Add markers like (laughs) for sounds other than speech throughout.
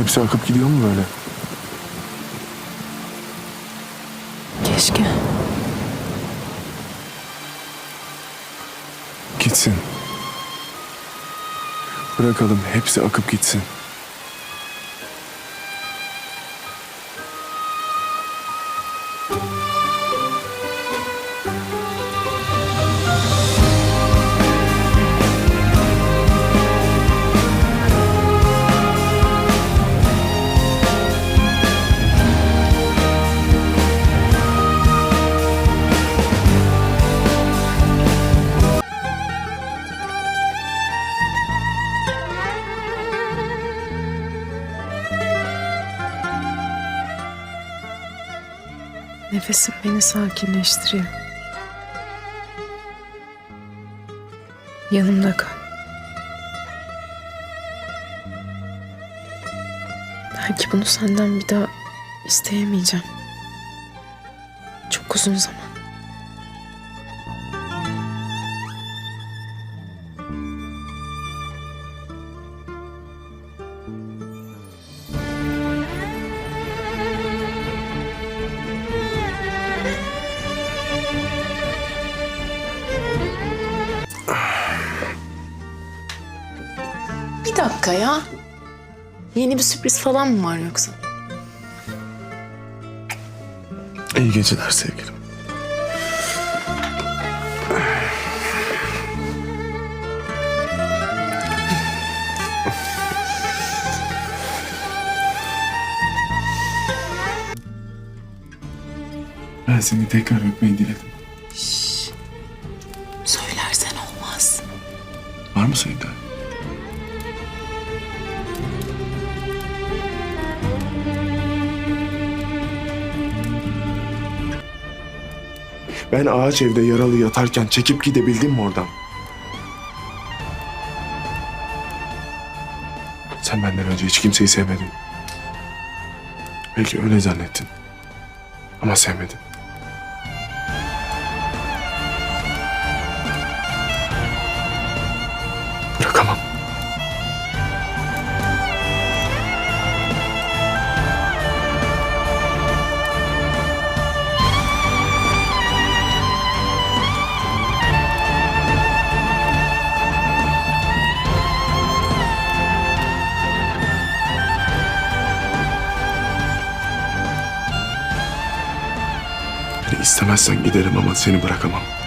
Hepsi akıp gidiyor mu böyle? Keşke. Gitsin. Bırakalım hepsi akıp gitsin. Nefesim beni sakinleştiriyor. Yanımda kal. Belki bunu senden bir daha isteyemeyeceğim. Çok uzun zaman. Dakika ya. Yeni bir sürpriz falan mı var yoksa? İyi geceler sevgilim. Ben seni tekrar öpmeyi diledim. Söylersen olmaz. Var mı Sevda? Ben ağaç evde yaralı yatarken çekip gidebildim mi oradan? Sen benden önce hiç kimseyi sevmedin. Belki öyle zannettin. Ama sevmedin. İstemezsen giderim ama seni bırakamam.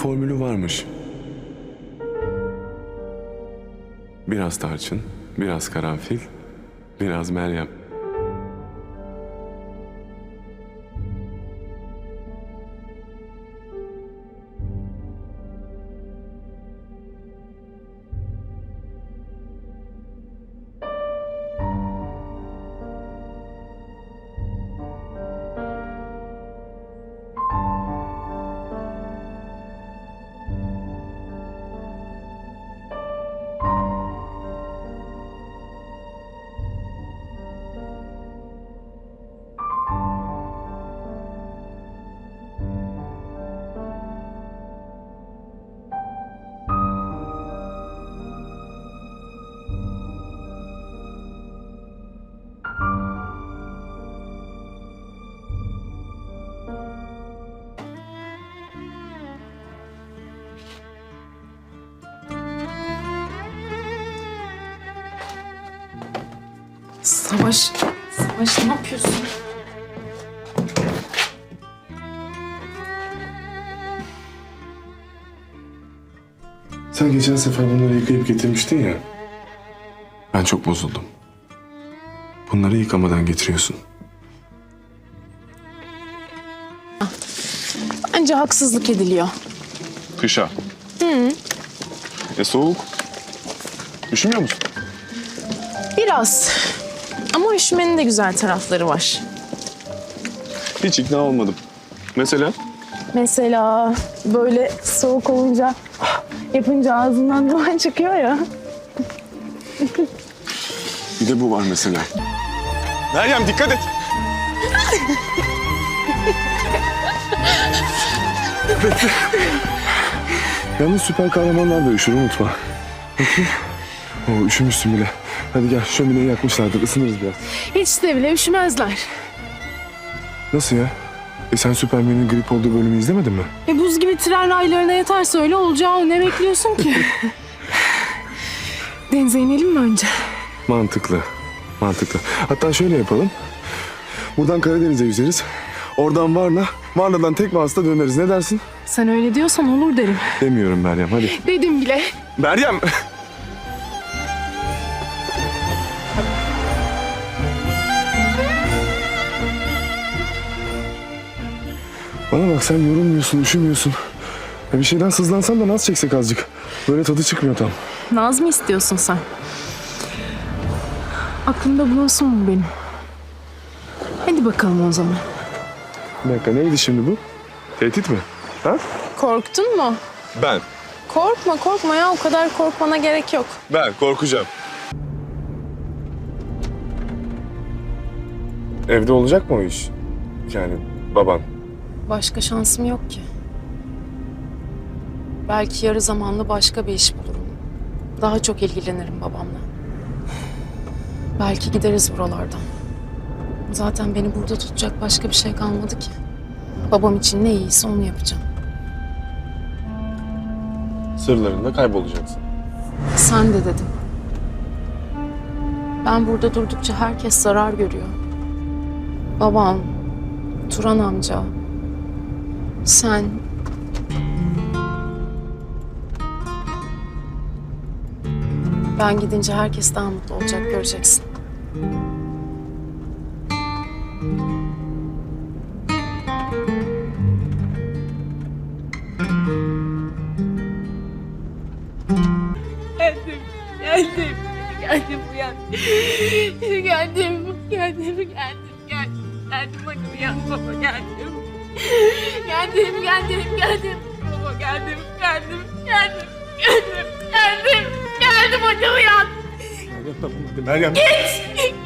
Formülü varmış. Biraz tarçın, biraz karanfil, biraz Meryem. Savaş, Savaş ne yapıyorsun? Sen geçen sefer bunları yıkayıp getirmiştin ya. Ben çok bozuldum. Bunları yıkamadan getiriyorsun. Bence haksızlık ediliyor. Kışa. Hı. E soğuk. Üşümüyor musun? Biraz. Ama üşümenin de güzel tarafları var. Hiç ikna olmadım. Mesela? Mesela böyle soğuk olunca yapınca ağzından duman çıkıyor ya. Bir de bu var mesela. Meryem dikkat et. Bekle. Yalnız süper kahramanlar da üşür unutma. Bakayım. Oo, üşümüşsün bile. Hadi gel şömineyi yakmışlardır ısınırız biraz. Hiç de bile üşümezler. Nasıl ya? E sen Süpermen'in grip olduğu bölümü izlemedin mi? E buz gibi tren raylarına yatarsa öyle olacağı ne bekliyorsun ki? (laughs) Denize inelim mi önce? Mantıklı. Mantıklı. Hatta şöyle yapalım. Buradan Karadeniz'e yüzeriz. Oradan Varna, Varna'dan tekme hasta döneriz. Ne dersin? Sen öyle diyorsan olur derim. Demiyorum Meryem hadi. Dedim bile. Meryem! Bana bak sen yorulmuyorsun, üşümüyorsun. Ya bir şeyden sızlansan da naz çeksek azıcık. Böyle tadı çıkmıyor tam. Naz mı istiyorsun sen? Aklımda bulunsun mu benim? Hadi bakalım o zaman. Bir dakika neydi şimdi bu? Tehdit mi? Ha? Korktun mu? Ben. Korkma korkma ya o kadar korkmana gerek yok. Ben korkacağım. Evde olacak mı o iş? Yani baban. Başka şansım yok ki. Belki yarı zamanlı başka bir iş bulurum. Daha çok ilgilenirim babamla. Belki gideriz buralardan. Zaten beni burada tutacak başka bir şey kalmadı ki. Babam için ne iyiyse onu yapacağım. Sırlarında kaybolacaksın. Sen de dedim. Ben burada durdukça herkes zarar görüyor. Babam, Turan amca, sen. Ben gidince herkes daha mutlu olacak göreceksin. Geldim, geldim, geldim uyan. Geldim, geldim, geldim, geldim. Geldim hadi uyan baba geldim. Geldim, geldim, geldim. Baba geldim, geldim, geldim, geldim, geldim. Geldim hadi uyan. Meryem. Git,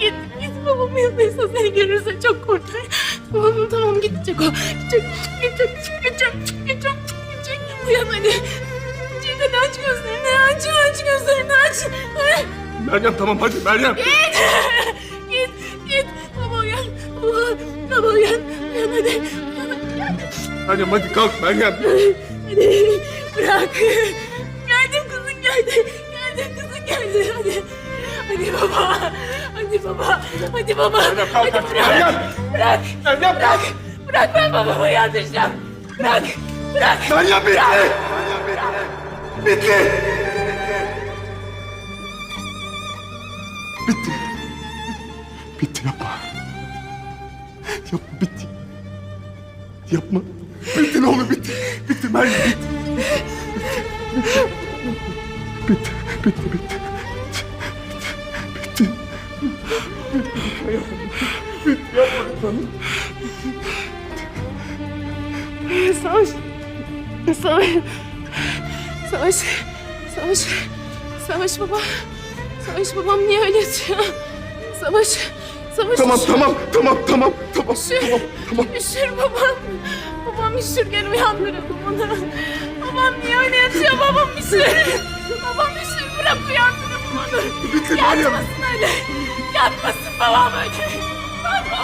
git, git babamın yanındaysa seni görürse çok korkar. Tamam, tamam gidecek o. Gidecek, gidecek, gidecek, gidecek, gidecek. Uyan hadi. Gidecek hadi aç gözlerini, aç, aç gözlerini aç. Meryem tamam hadi Meryem. git, git. Baba uyan, baba, baba uyan. Uyan hadi. Meryem hadi kalk Meryem. Hadi, bırak. Geldim kızın geldi. Geldim kızın geldi. Hadi. Hadi baba. Hadi baba. Hadi baba. Meryem kalk Hadi bırak. Meryem. Bırak. Meryem. Bırak. Bırak ben babamı uyandıracağım. Bırak. Bırak. Meryem bitti. Bitti. Bitti. Bitti yapma. Yapma bitti. Yapma. Bitti ne olur bitti. Bitti Meryem bitti. Bitti. Bitti bitti. Bitti. Savaş. Savaş. Savaş. Savaş. Savaş baba. Savaş babam niye öyle yatıyor? Savaş. Savaş. Tamam üşür. tamam tamam tamam tamam Üşür. tamam tamam. Üşür babam. Babam üşür gel uyandıralım onu. Babam niye öyle yatıyor? Babam üşür. babam üşür bırak uyandıralım onu. Yatmasın öyle. Yatmasın babam öyle.